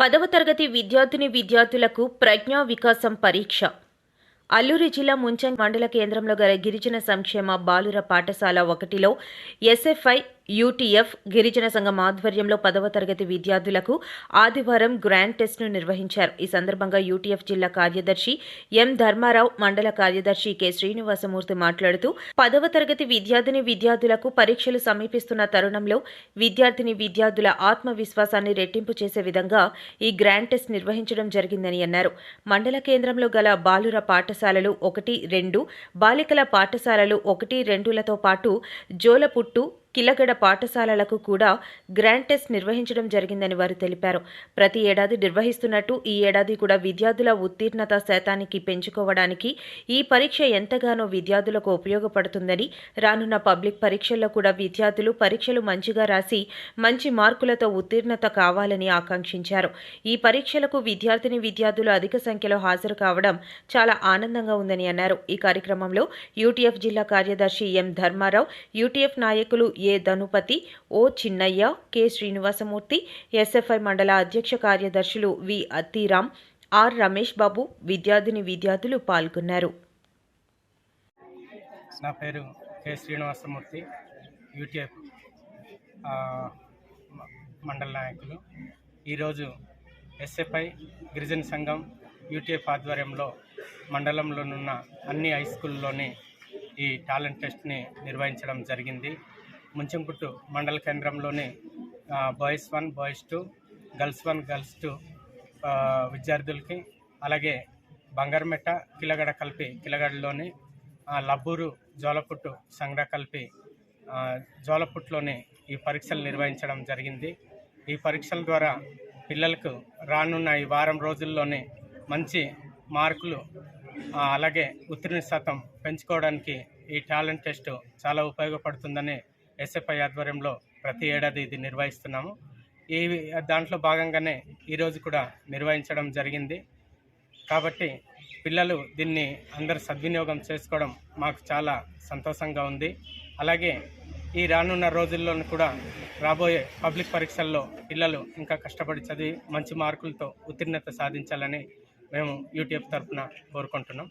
పదవ తరగతి విద్యార్థిని విద్యార్థులకు ప్రజ్ఞా వికాసం పరీక్ష. అల్లూరి జిల్లా ముంచంగ్ మండల కేంద్రంలో గల గిరిజన సంక్షేమ బాలుర పాఠశాల ఒకటిలో ఎస్ఎఫ్ఐ యూటీఎఫ్ గిరిజన సంఘం ఆధ్వర్యంలో పదవ తరగతి విద్యార్థులకు ఆదివారం గ్రాండ్ టెస్ట్ను నిర్వహించారు. ఈ సందర్భంగా యూటీఎఫ్ జిల్లా కార్యదర్శి ఎం ధర్మారావు మండల కార్యదర్శి కె. శ్రీనివాసమూర్తి మాట్లాడుతూ పదవ తరగతి విద్యార్థిని విద్యార్థులకు పరీక్షలు సమీపిస్తున్న తరుణంలో విద్యార్థిని విద్యార్థుల ఆత్మవిశ్వాసాన్ని రెట్టింపు చేసే విధంగా ఈ గ్రాండ్ టెస్ట్ నిర్వహించడం జరిగిందని అన్నారు. మండల కేంద్రంలో గల బాలుర పాఠశాలలు ఒకటి రెండు బాలికల పాఠశాలలు ఒకటి రెండులతో పాటు జోలపుట్టు కిలగడ పాఠశాలలకు కూడా గ్రాండ్ టెస్ట్ నిర్వహించడం జరిగిందని వారు తెలిపారు. ప్రతి ఏడాది నిర్వహిస్తున్నట్టు ఈ ఏడాది కూడా విద్యార్థుల ఉత్తీర్ణత శాతానికి పెంచుకోవడానికి ఈ పరీక్ష ఎంతగానో విద్యార్థులకు ఉపయోగపడుతుందని రానున్న పబ్లిక్ పరీక్షల్లో కూడా విద్యార్థులు పరీక్షలు మంచిగా రాసి మంచి మార్కులతో ఉత్తీర్ణత కావాలని ఆకాంక్షించారు. ఈ పరీక్షలకు విద్యార్థిని విద్యార్థులు అధిక సంఖ్యలో హాజరు కావడం చాలా ఆనందంగా ఉందని అన్నారు. ఈ కార్యక్రమంలో యూటీఎఫ్ జిల్లా కార్యదర్శి ఎం ధర్మారావు యూటీఎఫ్ నాయకులు A Dhanupati O Chinnaiah K. Srinivasamurthy SFI మండల అధ్యక్ష కార్యదర్శులు వి. అత్తిరామ్ ఆర్. రమేష్ బాబు విద్యార్థిని విద్యార్థులు పాల్గొన్నారు. నా పేరు కె. శ్రీనివాసమూర్తి యూటీఎఫ్ మండల నాయకులు. ఈరోజు ఎస్ఎఫ్ఐ గిరిజన సంఘం యూటీఎఫ్ ఆధ్వర్యంలో మండలంలోనున్న అన్ని హై స్కూల్లోని ఈ టాలెంట్ టెస్ట్ని నిర్వహించడం జరిగింది. ముంచంకుట్టు మండల కేంద్రంలోని boys one boys two girls one girls two విద్యార్థులకి అలాగే బంగారమెట్ట కిలగడ కలిపి కిలగడలోని లబ్బూరు జోలపుట్టు సంగ్ర కలిపి ఆ, జోలపుట్టులోని ఈ పరీక్షలు నిర్వహించడం జరిగింది. ఈ పరీక్షల ద్వారా పిల్లలకు రానున్న ఈ వారం రోజుల్లోనే మంచి మార్కులు అలాగే ఉత్తీర్ణ శాతం పెంచుకోవడానికి ఈ టాలెంట్ టెస్ట్ చాలా ఉపయోగపడుతుందని ఎస్ఎఫ్ఐ ఆధ్వర్యంలో ప్రతి ఏడాది ఇది నిర్వహిస్తున్నాము. ఈ దాంట్లో భాగంగానే ఈరోజు కూడా నిర్వహించడం జరిగింది. కాబట్టి పిల్లలు దీన్ని అందరు సద్వినియోగం చేసుకోవడం మాకు చాలా సంతోషంగా ఉంది. అలాగే ఈ రానున్న రోజుల్లో కూడా రాబోయే పబ్లిక్ పరీక్షల్లో పిల్లలు ఇంకా కష్టపడి చదివి మంచి మార్కులతో ఉత్తీర్ణత సాధించాలని మేము యూట్యూబ్ తరఫున కోరుకుంటున్నాం.